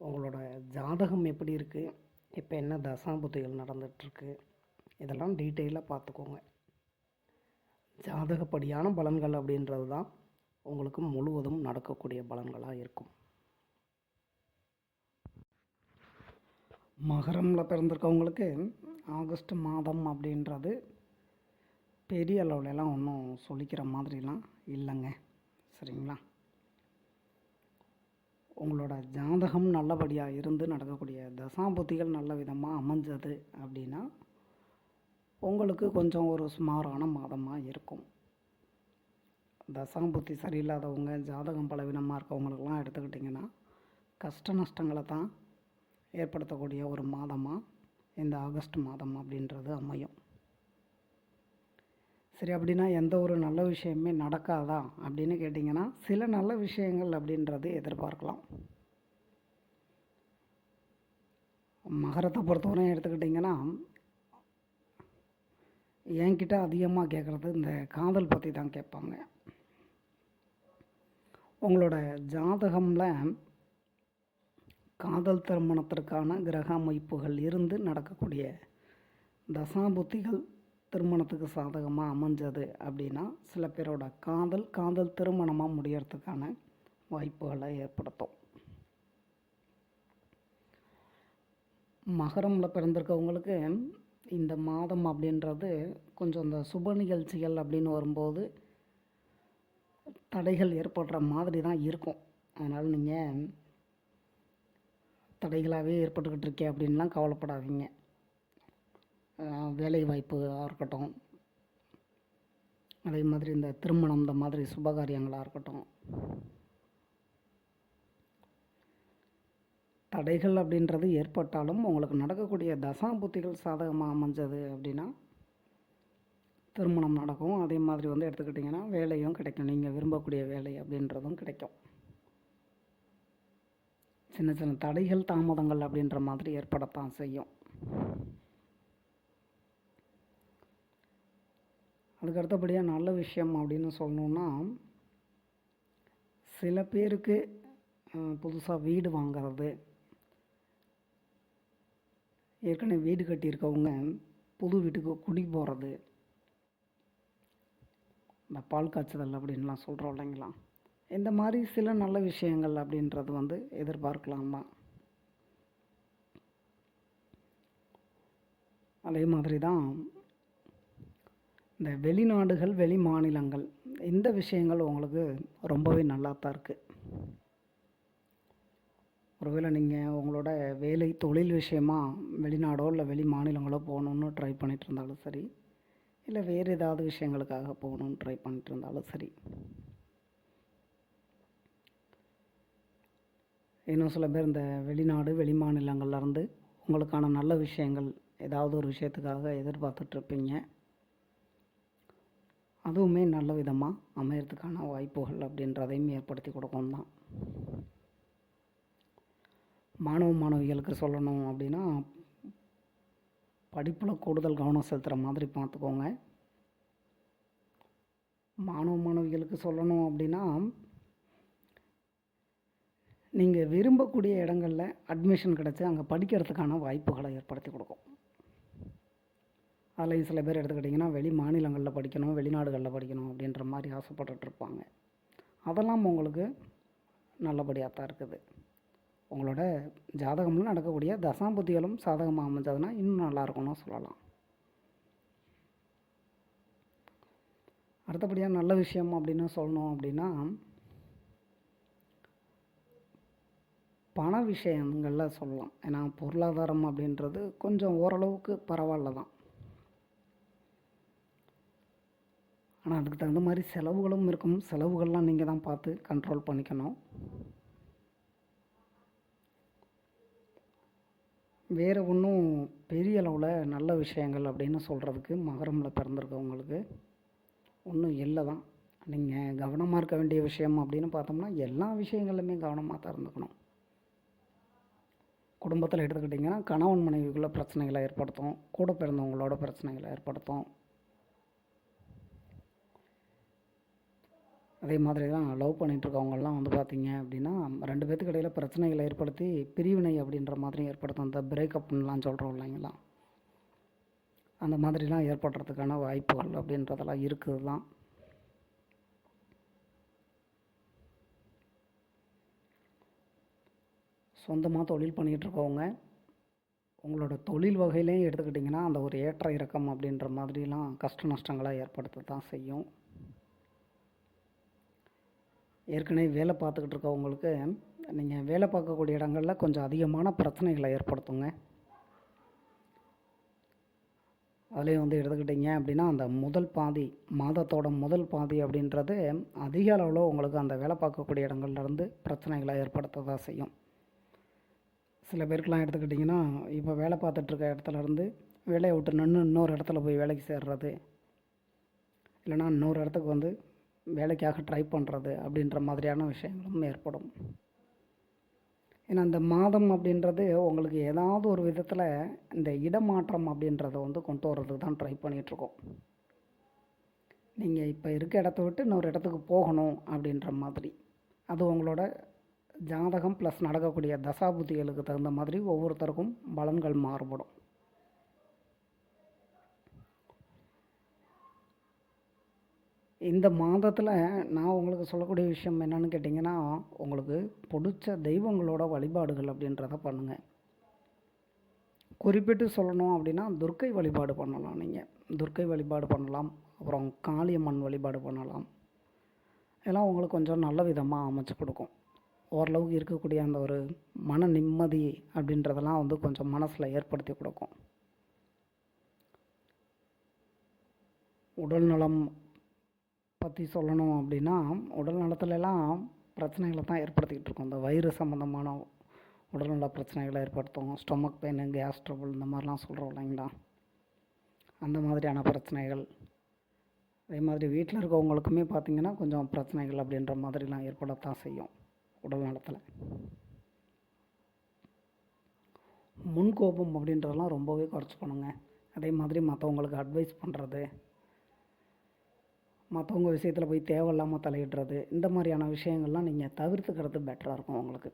உங்களோட ஜாதகம் எப்படி இருக்குது இப்போ என்ன தசாபுத்திகள் நடந்துகிட்ருக்கு இதெல்லாம் டீட்டெயிலாக பார்த்துக்கோங்க ஜாதகப்படியான பலன்கள் அப்படின்றது தான் உங்களுக்கு முழுவதும் நடக்கக்கூடிய பலன்களாக இருக்கும். மகரமில் பிறந்திருக்கவங்களுக்கு ஆகஸ்ட் மாதம் அப்படின்றது பெரிய அளவுலலாம் ஒன்றும் சொல்லிக்கிற மாதிரிலாம் இல்லைங்க. சரிங்களா? உங்களோட ஜாதகம் நல்லபடியாக இருந்து நடக்கக்கூடிய தசாபுத்திகள் நல்ல விதமாக அமைஞ்சது அப்படின்னா உங்களுக்கு கொஞ்சம் ஒரு சுமாரான மாதமாக இருக்கும். தசாபுத்தி சரியில்லாதவங்க ஜாதகம் பலவீனமாக இருக்கவங்களுக்கெல்லாம் எடுத்துக்கிட்டிங்கன்னா கஷ்ட நஷ்டங்களை தான் ஏற்படுத்தக்கூடிய ஒரு மாதமாக இந்த ஆகஸ்ட் மாதம் அப்படின்றது அமையும். சரி அப்படின்னா எந்த ஒரு நல்ல விஷயமே நடக்காதா அப்படின்னு கேட்டிங்கன்னா சில நல்ல விஷயங்கள் அப்படின்றது எதிர்பார்க்கலாம். மகரத்தை பொறுத்தவரையும் எடுத்துக்கிட்டிங்கன்னா என்கிட்ட அதிகமாக கேட்குறது இந்த காதல் பற்றி தான் கேட்பாங்க. உங்களோட ஜாதகமில் காதல் திருமணத்திற்கான கிரக அமைப்புகள் இருந்து நடக்கக்கூடிய தசாபுத்திகள் திருமணத்துக்கு சாதகமாக அமைஞ்சது அப்படின்னா சில பேரோட காதல் காதல் திருமணமாக முடியறதுக்கான வாய்ப்புகளை ஏற்படுத்தும். மகரமில் பிறந்திருக்கவங்களுக்கு இந்த மாதம் அப்படின்றது கொஞ்சம் இந்த சுப நிகழ்ச்சிகள் அப்படின்னு வரும்போது தடைகள் ஏற்படுற மாதிரி தான் இருக்கும். அதனால் நீங்கள் தடைகளாகவே ஏற்பட்டுக்கிட்டு இருக்கே அப்படின்லாம் கவலைப்படாதீங்க. வேலைவாய்ப்பாக இருக்கட்டும் அதே மாதிரி இந்த திருமணம் இந்த மாதிரி சுபகாரியங்களாக இருக்கட்டும் தடைகள் அப்படின்றது ஏற்பட்டாலும் உங்களுக்கு நடக்கக்கூடிய தசாபுத்திகள் சாதகமாக அமைஞ்சது அப்படின்னா திருமணம் நடக்கும். அதே மாதிரி வந்து எடுத்துக்கிட்டிங்கன்னா வேலையும் கிடைக்கும். நீங்கள் விரும்பக்கூடிய வேலை அப்படின்றதும் கிடைக்கும். சின்ன சின்ன தடைகள் தாமதங்கள் அப்படின்ற மாதிரி ஏற்படத்தான் செய்யும். அதுக்கு அடுத்தபடியாக நல்ல விஷயம் அப்படின்னு சொல்லணுன்னா சில பேருக்கு புதுசாக வீடு வாங்கிறது. ஏற்கனவே வீடு கட்டியிருக்கவங்க புது வீட்டுக்கு குடி போகிறது இந்த பால் காய்ச்சதல் அப்படின்லாம் சொல்கிறோம் இல்லைங்களா? இந்த மாதிரி சில நல்ல விஷயங்கள் அப்படின்றது வந்து எதிர்பார்க்கலாம்? தான் அதே மாதிரி தான் இந்த வெளிநாடுகள் வெளி மாநிலங்கள் இந்த விஷயங்கள் உங்களுக்கு ரொம்பவே நல்லா தான் இருக்குது ஒருவேளை நீங்கள் உங்களோட வேலை தொழில் விஷயமா வெளிநாடோ இல்லை வெளி மாநிலங்களோ போகணுன்னு ட்ரை பண்ணிகிட்டு இருந்தாலும் சரி இல்லை வேறு ஏதாவது விஷயங்களுக்காக போகணுன்னு ட்ரை பண்ணிட்டு இருந்தாலும் சரி இன்னும் சில பேர் இந்த வெளிநாடு வெளி மாநிலங்கள்லேருந்து உங்களுக்கான நல்ல விஷயங்கள் ஏதாவது ஒரு விஷயத்துக்காக எதிர்பார்த்துட்ருப்பீங்க அதுவுமே நல்ல விதமாக அமையறதுக்கான வாய்ப்புகள் அப்படின்றதையும் ஏற்படுத்தி கொடுக்கும் தான் மாணவ மாணவிகளுக்கு சொல்லணும் அப்படின்னா படிப்பில் கூடுதல் கவனம் செலுத்துகிற மாதிரி பார்த்துக்கோங்க. மாணவ மாணவிகளுக்கு சொல்லணும் அப்படின்னா நீங்கள் விரும்பக்கூடிய இடங்களில் அட்மிஷன் கிடச்சி அங்கே படிக்கிறதுக்கான வாய்ப்புகளை ஏற்படுத்தி கொடுக்கும். அதுலேயும் சில பேர் எடுத்துக்கிட்டிங்கன்னா வெளி மாநிலங்களில் படிக்கணும் வெளிநாடுகளில் படிக்கணும் அப்படின்ற மாதிரி ஆசைப்பட்டுட்ருப்பாங்க. அதெல்லாம் உங்களுக்கு நல்லபடியாக தான் இருக்குது. உங்களோட ஜாதகமும் நடக்கக்கூடிய தசாபுத்திகளும் சாதகமாக அமைஞ்சதுன்னா இன்னும் நல்லா இருக்கும்னு சொல்லலாம். அடுத்தபடியாக நல்ல விஷயம் அப்படின்னு சொல்லணும் அப்படின்னா பண விஷயங்களில் சொல்லலாம். ஏன்னா பொருளாதாரம் அப்படின்றது கொஞ்சம் ஓரளவுக்கு பரவாயில்ல தான் ஆனால் அதுக்கு தகுந்த மாதிரி செலவுகளும் இருக்கும். செலவுகள்லாம் நீங்கள் தான் பார்த்து கண்ட்ரோல் பண்ணிக்கணும். வேறு ஒன்றும் பெரிய அளவில் நல்ல விஷயங்கள் அப்படின்னு சொல்கிறதுக்கு மகரமில் பிறந்திருக்கவங்களுக்கு ஒன்றும் இல்லை தான். நீங்கள் கவனமாக இருக்க வேண்டிய விஷயம் அப்படின்னு பார்த்தோம்னா எல்லா விஷயங்களுமே கவனமாக திறந்துக்கணும் குடும்பத்தில் எடுத்துக்கிட்டிங்கன்னா கணவன் மனைவிக்குள்ளே பிரச்சனைகளை ஏற்படுத்தும். கூட பிறந்தவங்களோட பிரச்சனைகளை ஏற்படுத்தும். அதே மாதிரி தான் லவ் பண்ணிகிட்ருக்கவங்கெல்லாம் வந்து பார்த்தீங்க அப்படின்னா ரெண்டு பேர்த்துக்கு இடையில் பிரச்சனைகளை ஏற்படுத்தி பிரிவினை அப்படின்ற மாதிரி ஏற்படுத்தும். இந்த பிரேக்கப்லாம் சொல்கிறோம் இல்லைங்களா? அந்த மாதிரிலாம் ஏற்படுறதுக்கான வாய்ப்புகள் அப்படின்றதெல்லாம் இருக்குது தான் சொந்தமாக தொழில் பண்ணிகிட்டு இருக்கவங்க உங்களோட தொழில் வகையிலையும் எடுத்துக்கிட்டிங்கன்னா அந்த ஒரு ஏற்ற இறக்கம் அப்படின்ற மாதிரிலாம் கஷ்ட நஷ்டங்களை ஏற்படுத்த தான் செய்யும். ஏற்கனவே வேலை பார்த்துக்கிட்டு இருக்கவங்களுக்கு நீங்கள் வேலை பார்க்கக்கூடிய இடங்களில் கொஞ்சம் அதிகமான பிரச்சனைகளை ஏற்படுத்துங்க. அதுலேயும் வந்து எடுத்துக்கிட்டிங்க அப்படின்னா அந்த முதல் பாதி மாதத்தோட முதல் பாதி அப்படின்றது அதிக அளவில் உங்களுக்கு அந்த வேலை பார்க்கக்கூடிய இடங்கள்லேருந்து பிரச்சனைகளை ஏற்படுத்த தான் செய்யும். சில பேருக்கெலாம் எடுத்துக்கிட்டிங்கன்னா இப்போ வேலை பார்த்துட்ருக்க இடத்துலருந்து வேலையை விட்டு நின்று இன்னொரு இடத்துல போய் வேலைக்கு சேர்றது. இல்லைனா இன்னொரு இடத்துக்கு வந்து வேலைக்காக ட்ரை பண்ணுறது அப்படின்ற மாதிரியான விஷயங்களும் ஏற்படும். ஏன்னா இந்த மாதம் அப்படின்றது உங்களுக்கு ஏதாவது ஒரு விதத்தில் இந்த இடமாற்றம் அப்படின்றத வந்து கொண்டு வர்றதுக்கு தான் ட்ரை பண்ணிகிட்ருக்கோம் நீங்கள் இப்போ இருக்க இடத்த விட்டு இன்னொரு இடத்துக்கு போகணும் அப்படின்ற மாதிரி. அது உங்களோட ஜாதகம் ப்ளஸ் நடக்கக்கூடிய தசாபுத்திகளுக்கு தகுந்த மாதிரி ஒவ்வொருத்தருக்கும் பலன்கள் மாறுபடும். இந்த மாதத்தில் நான் உங்களுக்கு சொல்லக்கூடிய விஷயம் என்னன்னு கேட்டிங்கன்னா உங்களுக்கு பிடிச்ச தெய்வங்களோட வழிபாடுகள் அப்படின்றத பண்ணுங்கள் குறிப்பிட்டு சொல்லணும் அப்படின்னா துர்க்கை வழிபாடு பண்ணலாம் நீங்கள் துர்க்கை வழிபாடு பண்ணலாம். அப்புறம் காளியம்மன் வழிபாடு பண்ணலாம். இதெல்லாம் உங்களுக்கு கொஞ்சம் நல்ல விதமாக அமைச்சு கொடுக்கும். ஓரளவுக்கு இருக்கக்கூடிய அந்த ஒரு மன நிம்மதி அப்படின்றதெல்லாம் வந்து கொஞ்சம் மனசில் ஏற்படுத்தி கொடுக்கும். உடல் நலம் பற்றி சொல்லணும் அப்படின்னா உடல் நலத்துலலாம் பிரச்சனைகளை தான் ஏற்படுத்திக்கிட்டு இருக்கோம். இந்த வயிறு சம்மந்தமான உடல்நல பிரச்சனைகளை ஏற்படுத்தும். ஸ்டொமக் பெயின் கேஸ் ட்ரபுள் இந்த மாதிரிலாம் சொல்கிறோம் இல்லைங்களா? அந்த மாதிரியான பிரச்சனைகள். அதே மாதிரி வீட்டில் இருக்கவங்களுக்குமே பார்த்திங்கன்னா கொஞ்சம் பிரச்சனைகள் அப்படின்ற மாதிரிலாம் ஏற்படத்தான் செய்யும் உடல் நலத்தில். முன்கோபம் அப்படின்றதெல்லாம் ரொம்பவே குறைச்சிக்கணுங்க அதே மாதிரி மற்றவங்களுக்கு அட்வைஸ் பண்ணுறது மற்றவங்க விஷயத்தில் போய் தேவையில்லாமல் தலையிடுறது இந்த மாதிரியான விஷயங்கள்லாம் நீங்கள் தவிர்த்துக்கிறது பெட்டராக இருக்கும் உங்களுக்கு.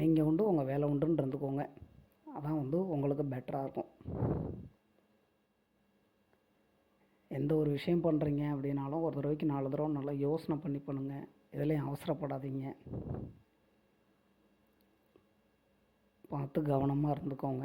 நீங்கள் உண்டு உங்கள் வேலை உண்டுன்னு இருந்துக்கோங்க. அதான் வந்து உங்களுக்கு பெட்டராக இருக்கும். எந்த ஒரு விஷயம் பண்ணுறீங்க அப்படின்னாலும் ஒரு தடவைக்கு நாலு தடவை நல்லா யோசனை பண்ணி பண்ணுங்கள் எதுலேயும் அவசரப்படாதீங்க. பார்த்து கவனமாக இருந்துக்கோங்க.